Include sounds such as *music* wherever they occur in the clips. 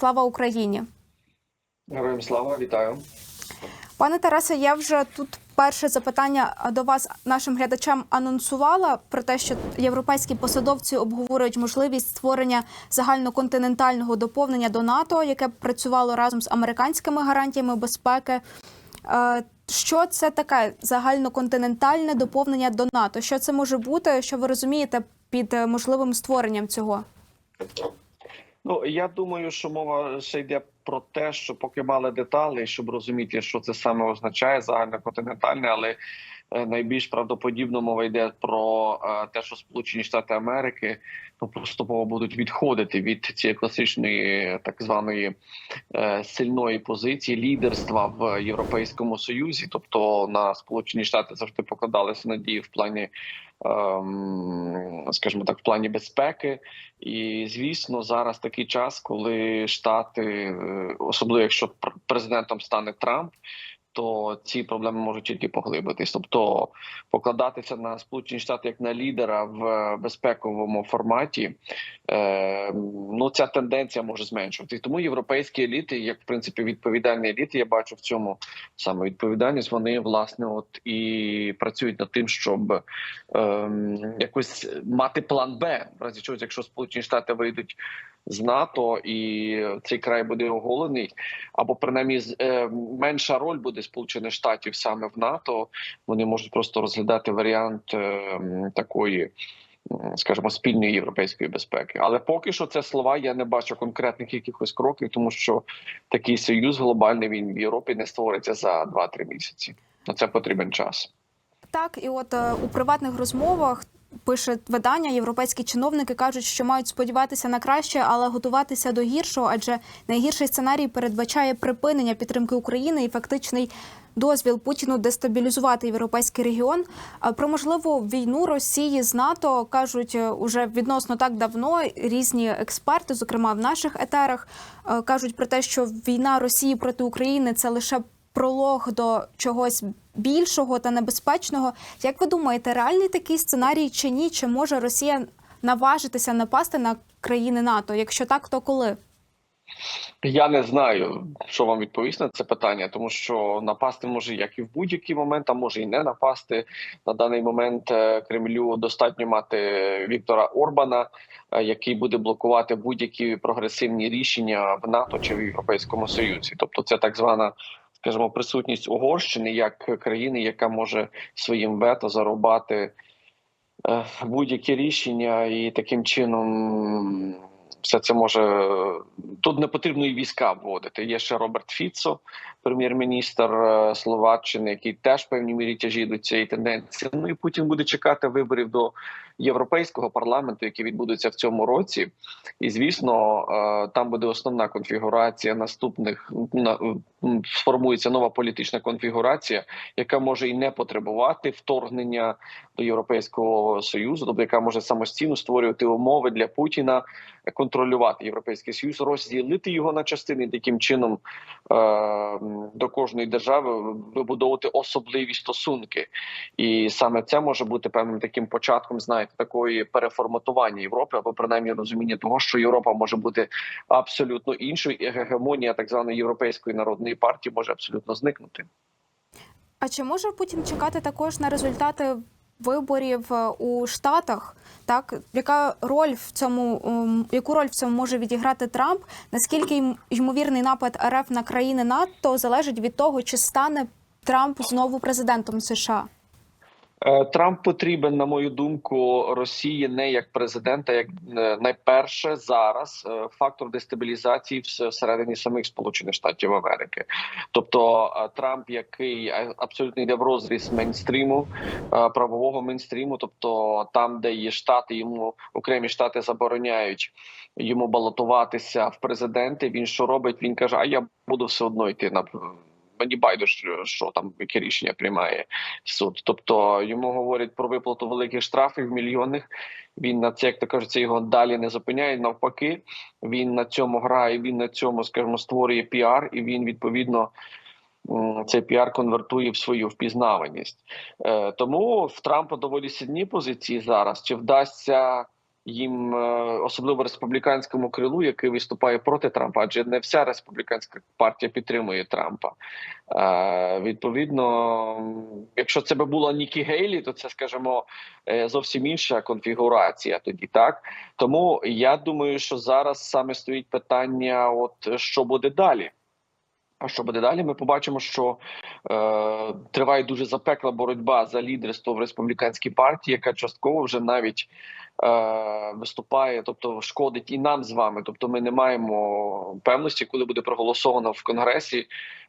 Слава Україні! Героям слава, вітаю. Пане Тарасе, я вже тут перше запитання до вас нашим глядачам анонсувала про те, що європейські посадовці обговорюють можливість створення загальноконтинентального доповнення до НАТО, яке б працювало разом з американськими гарантіями безпеки. Е, Що це таке загальноконтинентальне доповнення до НАТО? Що це може бути? Що ви розумієте під е, можливим створенням цього? Ну я думаю, що мова ще йде про те, що поки мали деталі, щоб розуміти, що це саме означає загальноконтинентальне, але е, найбільш правдоподібно мова йде про е, те, що Сполучені Штати Америки ну, поступово будуть відходити від цієї класичної так званої е, сильної позиції лідерства в Європейському Союзі, тобто на Сполучені Штати завжди покладалися надії в плані. ем, Скажімо так, в плані безпеки, і звісно, зараз такий час, коли штати, е, особливо якщо пр- президентом стане Трамп, то ці проблеми можуть тільки поглибитись. Тобто покладатися на Сполучені Штати як на лідера в е, безпековому форматі, е, ну ця тенденція може зменшуватись. Тому європейські еліти, як в принципі відповідальні еліти, я бачу в цьому саме відповідальність. Вони власне от і працюють над тим, щоб ем, якось мати план Б, в разі чогось, якщо Сполучені Штати вийдуть з НАТО і цей край буде оголений, або принаймні е, менша роль буде Сполучених Штатів саме в НАТО. Вони можуть просто розглядати варіант е, такої. Скажімо, спільної європейської безпеки, але поки що це слова. Я не бачу конкретних якихось кроків, тому що такий союз глобальний він в Європі не створиться за 2-3 місяці. На це потрібен час. Так, і от е, у приватних розмовах пише видання, європейські чиновники кажуть, що мають сподіватися на краще, але готуватися до гіршого, адже найгірший сценарій передбачає припинення підтримки України і фактичний дозвіл Путіну дестабілізувати європейський регіон. Про можливу війну Росії з НАТО кажуть е, уже відносно так давно різні експерти, зокрема в наших етерах, е, кажуть про те, що війна Росії проти України це лише пролог до чогось більшого та небезпечного. Як ви думаєте, реальний такий сценарій чи ні? Чи може Росія наважитися напасти на країни НАТО? Якщо так, то коли? Я не знаю, що вам відповісти на це питання, тому що напасти може як і в будь-який момент, а може і не напасти. На даний момент е, Кремлю достатньо мати Віктора Орбана, е, який буде блокувати будь-які прогресивні рішення в НАТО чи в Європейському Союзі. Тобто, це так звана. Скажімо, присутність Угорщини як країни, яка може своїм вето зарубати е, будь-які рішення, і таким чином все це може тут не потрібно і війська вводити. Є ще Роберт Фіцо, прем'єр-міністр е, Словаччини, який теж в певній мірі тяжіє до цієї тенденції. Ну і Путін буде чекати виборів до європейського парламенту, які відбудуться в цьому році. І звісно, е, там буде основна конфігурація наступних на сформується нова політична конфігурація, яка може і не потребувати вторгнення до Європейського союзу, тобто яка може самостійно створювати умови для Путіна контролювати європейський союз, розділити його на частини, таким чином е, до кожної держави вибудовувати особливі стосунки, і саме це може бути певним таким початком, знаєте, такої переформатування Європи, або принаймні розуміння того, що Європа може бути абсолютно іншою, і гегемонія так званої європейської народної партії може абсолютно зникнути. А чи може Путін чекати також на результати виборів е, у Штатах? Так, яка роль в цьому ем, яку роль в цьому може відіграти Трамп? Наскільки ймовірний напад РФ на країни НАТО залежить від того, чи стане Трамп знову президентом США? Е, Трамп потрібен, на мою думку, Росії не як президента, як е, найперше зараз е, фактор дестабілізації вс- всередині самих Сполучених Штатів Америки. Тобто Трамп, який абсолютно йде в розріз мейнстріму, правового мейнстріму, тобто там, де є штати, йому окремі штати забороняють йому балотуватися в президенти. Він що робить? Він каже: А я буду все одно йти на мені байдуже, що там яке рішення приймає суд. Тобто йому говорять про виплату великих штрафів мільйонних. Він на це, як то кажуть, його далі не зупиняє. Навпаки, він на цьому грає. Він на цьому, скажімо, створює піар, і він відповідно. Цей піар конвертує в свою впізнаваність, Е, тому в Трампа доволі сильні позиції зараз. Чи вдасться їм, е, особливо республіканському крилу, який виступає проти Трампа, адже не вся республіканська партія підтримує Трампа. Е, Відповідно, якщо це би була Нікі Гейлі, то це, скажімо, е, зовсім інша конфігурація. Тоді так. Тому я думаю, що зараз саме стоїть питання: от що буде далі. А що буде далі? Ми побачимо, що е, триває дуже запекла боротьба за лідерство в республіканській партії, яка частково вже навіть виступає, тобто шкодить і нам з вами. Тобто, ми не маємо певності, коли буде проголосовано в конгресі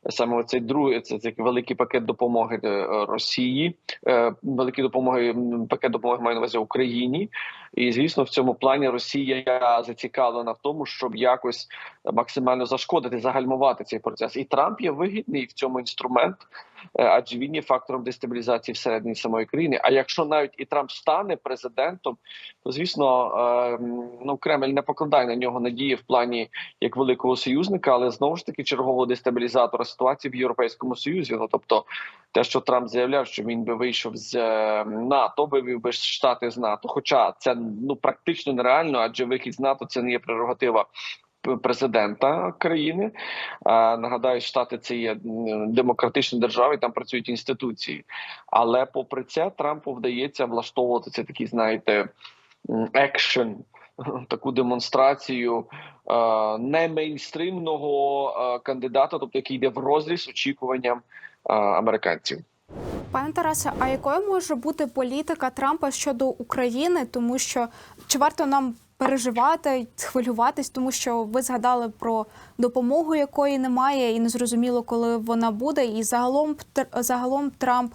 саме цей другий це цей великий пакет допомоги е, Росії, е, великий допомоги пакет допомоги маю на увазі Україні. І звісно, в цьому плані Росія зацікавлена в тому, щоб якось максимально зашкодити, загальмувати цей процес. І Трамп є вигідний в цьому інструмент, е, адже він є фактором дестабілізації всередині самої країни. А якщо навіть і Трамп стане президентом, то звісно, е, ну Кремль не покладає на нього надії в плані як великого союзника, але знову ж таки чергового дестабілізатора ситуації в Європейському Союзі. Ну тобто, те, що Трамп заявляв, що він би вийшов з е, НАТО, вивів би штати з НАТО. Хоча це ну практично нереально, адже вихід з НАТО це не є прерогатива. Президента країни нагадаю, штати це є м, демократичні держави, там працюють інституції. Але попри це, Трампу вдається влаштовувати це такі, знаєте, екшен, *laughs* таку демонстрацію не мейнстримного кандидата, тобто який йде в розріз очікуванням американців. Пане Тарасе, а якою може бути політика Трампа щодо України? Тому що чи варто нам переживати, хвилюватись, тому що ви згадали про допомогу, якої немає, і незрозуміло, коли вона буде. І загалом загалом Трамп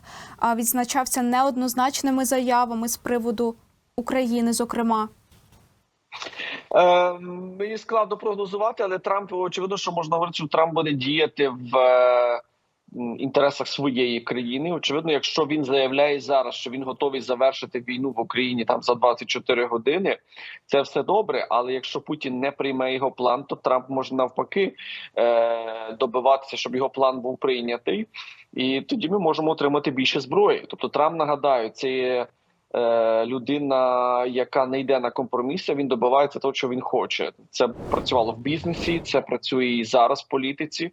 відзначався неоднозначними заявами з приводу України, зокрема. Е, мені складно прогнозувати, але Трамп очевидно, що можна говорити, що Трамп буде діяти в е, інтересах своєї країни. Очевидно, якщо він заявляє зараз, що він готовий завершити війну в Україні там за 24 години, це все добре. Але якщо Путін не прийме його план, то Трамп може навпаки е, добиватися, щоб його план був прийнятий, і тоді ми можемо отримати більше зброї. Тобто, Трамп нагадаю, це є е, людина, яка не йде на компроміси, він добивається того, що він хоче. Це працювало в бізнесі, це працює і зараз в політиці.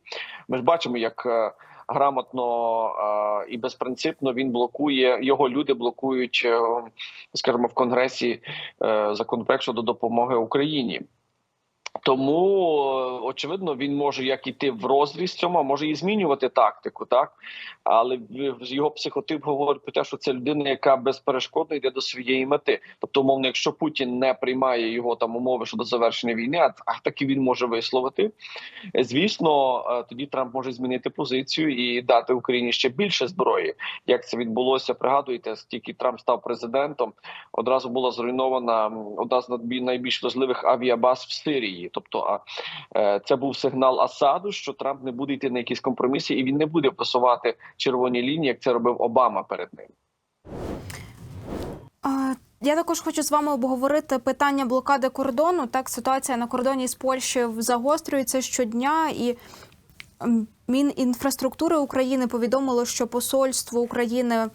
Ми ж бачимо, як е, грамотно е, і безпринципно він блокує його люди блокують, е, скажімо, в конгресі е, законопроект щодо допомоги Україні. Тому е, очевидно він може як іти в розріз цьому, а може і змінювати тактику, так але його психотип говорить про те, що це людина, яка безперешкодно йде до своєї мети. Тобто, умовно, якщо Путін не приймає його там умови щодо завершення війни, а, а таки він може висловити. Звісно, е, тоді Трамп може змінити позицію і дати Україні ще більше зброї. Як це відбулося? Пригадуєте, тільки Трамп став президентом, одразу була зруйнована одна з найбільш важливих авіабаз в Сирії. Тобто, а е, це був сигнал Асаду, що Трамп не буде йти на якісь компроміси, і він не буде посувати червоні лінії, як це робив Обама перед ним. Я також хочу з вами обговорити питання блокади кордону. Так, ситуація на кордоні з Польщею загострюється щодня, і Мінінфраструктури України повідомило, що посольство України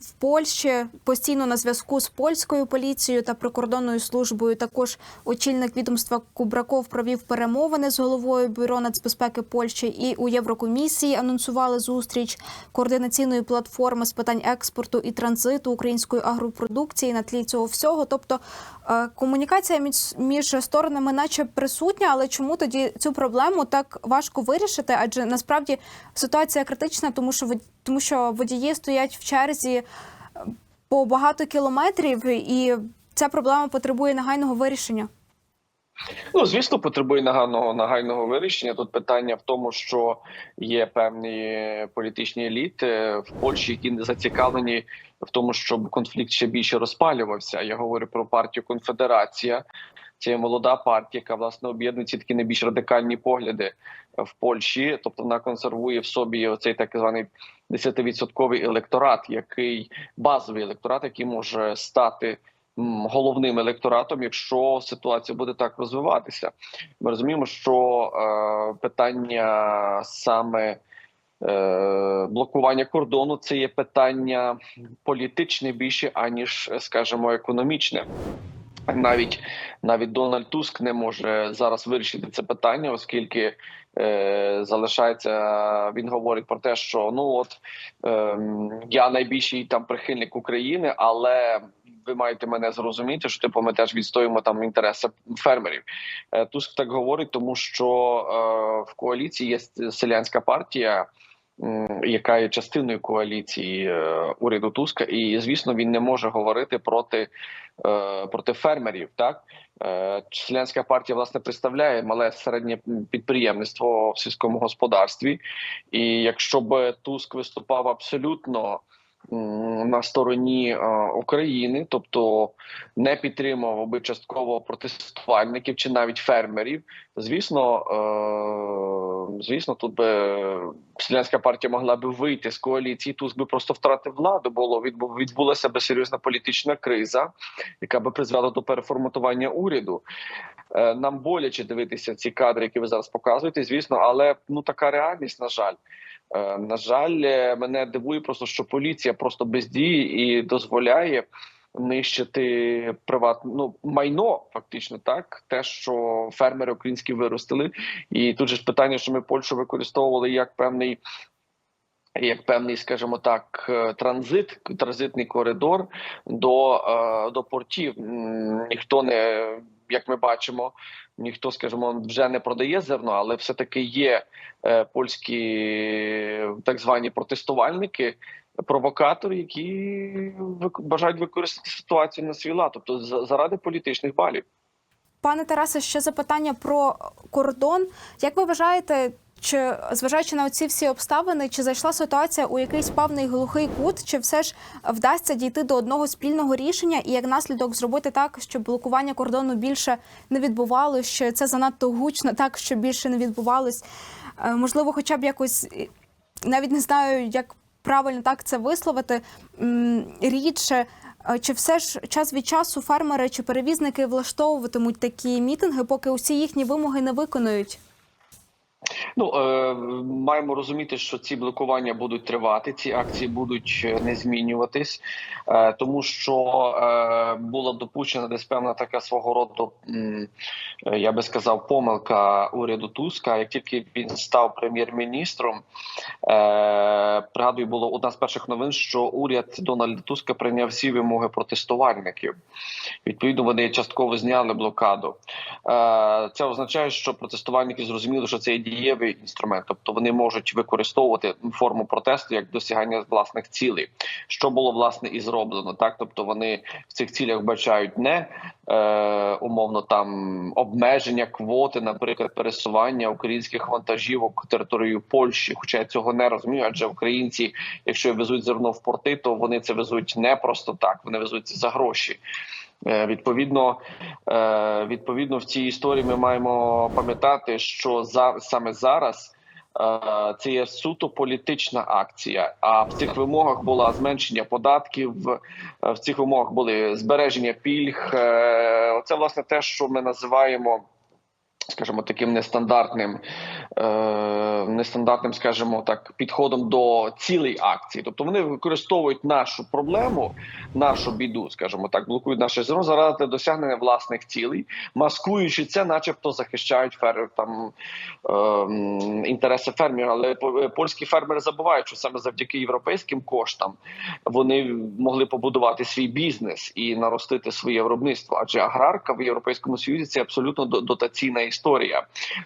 в Польщі постійно на зв'язку з польською поліцією та прикордонною службою. Також очільник відомства Кубраков провів перемовини з головою бюро нацбезпеки Польщі і у Єврокомісії анонсували зустріч координаційної платформи з питань експорту і транзиту української агропродукції на тлі цього всього. Тобто е, комунікація між, між сторонами, наче присутня, але чому тоді цю проблему так важко вирішити? Адже насправді ситуація критична, тому що тому що водії стоять в черзі е, по багато кілометрів, і ця проблема потребує негайного вирішення. Ну, звісно, потребує нагального нагального вирішення. Тут питання в тому, що є певні політичні еліти в Польщі, які не зацікавлені в тому, щоб конфлікт ще більше розпалювався. Я говорю про партію Конфедерація. Це є молода партія, яка власне об'єднує ці такі найбільш радикальні погляди в Польщі. Тобто вона консервує в собі оцей так званий 10-відсотковий електорат, який базовий електорат, який може стати головним електоратом, якщо ситуація буде так розвиватися. Ми розуміємо, що е, питання саме е, блокування кордону це є питання політичне більше аніж, скажімо, економічне. Навіть навіть Дональд Туск не може зараз вирішити це питання, оскільки е, залишається. Він говорить про те, що ну от е, я найбільший там прихильник України, але ви маєте мене зрозуміти, що типу ми теж відстоюємо там інтереси фермерів. Е, Туск так говорить, тому що е, в коаліції є селянська партія. Яка є частиною коаліції е, уряду Туска, і звісно, він не може говорити проти е, проти фермерів. Так членська селянська партія власне представляє мале середнє підприємництво в сільському господарстві. І якщо б Туск виступав абсолютно на стороні України, тобто не підтримував би частково протестувальників чи навіть фермерів, звісно, е, звісно, тут би селянська партія могла би вийти з коаліції. Туск би просто втратив владу. Відбу- відбулася би серйозна політична криза, яка би призвела до переформатування уряду. Е, Нам боляче дивитися ці кадри, які ви зараз показуєте, звісно, але ну така реальність, на жаль. Е, На жаль, е, мене дивує просто, що поліція просто бездіє і дозволяє нищити приватне ну, майно, фактично, так те, що фермери українські виростили. І тут же ж питання, що ми Польщу використовували як певний. Як певний, скажімо так, е, транзит, транзитний коридор до, до портів. Ніхто не, як ми бачимо, ніхто, скажімо, вже не продає зерно, але все таки є е, польські так звані протестувальники, провокатори, які бажають використати ситуацію на свій лад, тобто за- заради політичних балів. Пане Тарасе, ще запитання про кордон. Як ви вважаєте, чи зважаючи на ці всі обставини, чи зайшла ситуація у якийсь певний глухий кут, чи все ж вдасться дійти до одного спільного рішення і як наслідок зробити так, щоб блокування кордону більше не відбувалось, що це занадто гучно, так щоб більше не відбувалось? Е, Можливо, хоча б якось навіть не знаю, як правильно так це висловити рідше. Е, Чи все ж час від часу фермери чи перевізники влаштовуватимуть такі мітинги, поки усі їхні вимоги не виконують? Ну е, маємо розуміти, що ці блокування будуть тривати, ці акції будуть е, не змінюватись, е, тому що е, була допущена десь певна така свого роду, е, я би сказав, помилка уряду Туска. Як тільки він став прем'єр-міністром, е, пригадую, було одна з перших новин, що уряд Дональда Туска прийняв всі вимоги протестувальників. Відповідно, вони частково зняли блокаду. Е, Це означає, що протестувальники зрозуміли, що це є дієвий інструмент, тобто вони можуть використовувати форму протесту як досягання власних цілей, що було власне і зроблено. Так, тобто вони в цих цілях бачають не е, умовно там обмеження квоти, наприклад, пересування українських вантажівок територією Польщі. Хоча я цього не розумію, адже українці, якщо везуть зерно в порти, то вони це везуть не просто так, вони везуть за гроші. Е, Відповідно, е, відповідно, в цій історії ми маємо пам'ятати, що за саме зараз е, це є суто політична акція. А в цих вимогах було зменшення податків, в цих вимогах були збереження пільг. Це власне те, що ми називаємо. Скажімо, таким нестандартним, е, нестандартним, скажімо так, підходом до цілей акції. Тобто вони використовують нашу проблему, нашу біду, скажімо так, блокують наше зерно заради досягнення власних цілей, маскуючи це, начебто захищають фер там е, інтереси фермерів. Але по- польські фермери забувають, що саме завдяки європейським коштам вони могли побудувати свій бізнес і наростити своє виробництво. Адже аграрка в європейському союзі це абсолютно до- дотаційна історія,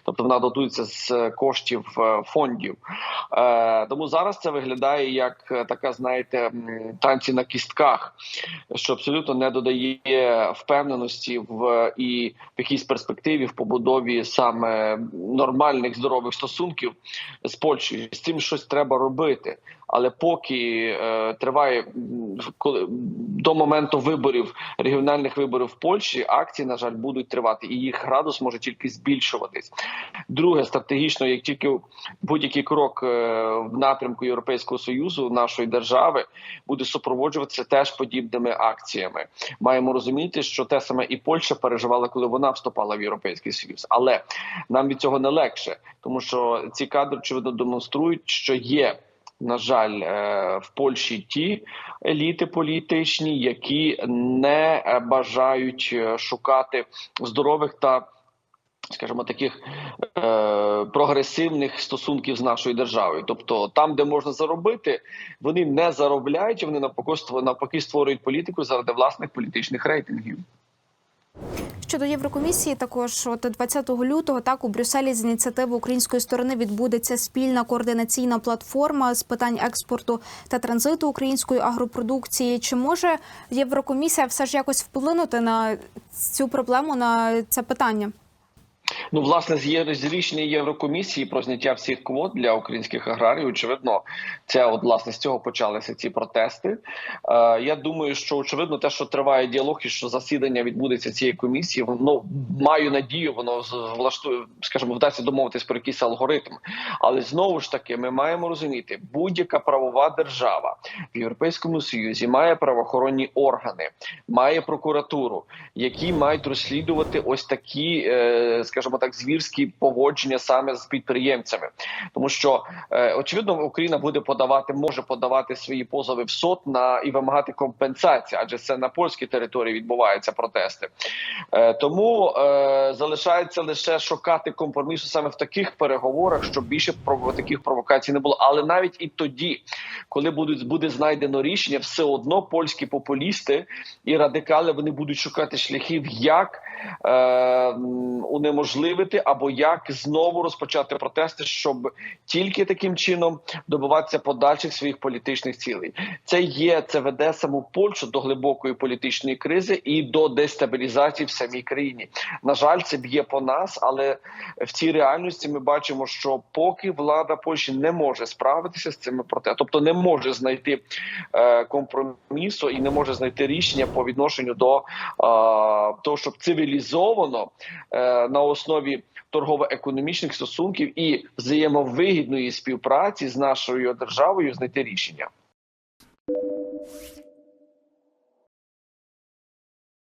тобто вона дотується з коштів е, фондів. Е, Тому зараз це виглядає як е, така, знаєте, танці на кістках, що абсолютно не додає впевненості в і в якійсь перспективі в побудові саме нормальних здорових стосунків з Польщею. З цим щось треба робити. Але поки е, триває коли до моменту виборів регіональних виборів в Польщі, акції на жаль будуть тривати, і їх градус може тільки збільшуватись. Друге, стратегічно, як тільки будь-який крок е, в напрямку Європейського союзу нашої держави буде супроводжуватися теж подібними акціями. Маємо розуміти, що те саме і Польща переживала, коли вона вступала в європейський союз, але нам від цього не легше, тому що ці кадри очевидно демонструють, що є на жаль, е, в Польщі ті еліти політичні, які не е, бажають е, шукати здорових та скажімо, таких е, прогресивних стосунків з нашою державою. Тобто, там, де можна заробити, вони не заробляють, вони навпаки ство- навпаки створюють політику заради власних політичних рейтингів. Щодо Єврокомісії, також от 20 лютого так у Брюсселі з ініціативи української сторони відбудеться спільна координаційна платформа з питань експорту та транзиту української агропродукції. Чи може Єврокомісія все ж якось вплинути на цю проблему на це питання? Ну, власне, з рішення Єврокомісії про зняття всіх квот для українських аграріїв. Очевидно, це от власне з цього почалися ці протести. Е, я думаю, що очевидно, те, що триває діалог, і що засідання відбудеться цієї комісії, воно маю надію, воно влаштує, скажімо, вдасться домовитись про якийсь алгоритм. Але знову ж таки, ми маємо розуміти, будь-яка правова держава в Європейському Союзі має правоохоронні органи, має прокуратуру, які мають розслідувати ось такі, е, скажімо так, звірські поводження саме з підприємцями, тому що е, очевидно Україна буде подавати, може подавати свої позови в СОТ на і вимагати компенсації, адже це на польській території відбуваються протести. Е, тому е, залишається лише шукати компромісу саме в таких переговорах, щоб більше таких провокацій не було. Але навіть і тоді, коли будуть буде знайдено рішення, все одно польські популісти і радикали вони будуть шукати шляхів, як е, м, унеможливити або як знову розпочати протести, щоб тільки таким чином добиватися подальших своїх політичних цілей. Це є це веде саму Польщу до глибокої політичної кризи і до дестабілізації в самій країні. На жаль, це б'є по нас, але в цій реальності ми бачимо, що поки влада Польщі не може справитися з цими протестами, тобто не може знайти е, компромісу і не може знайти рішення по відношенню до е, того, щоб цивілізовано е, на основі торгово-економічних стосунків і взаємовигідної співпраці з нашою державою знайти рішення.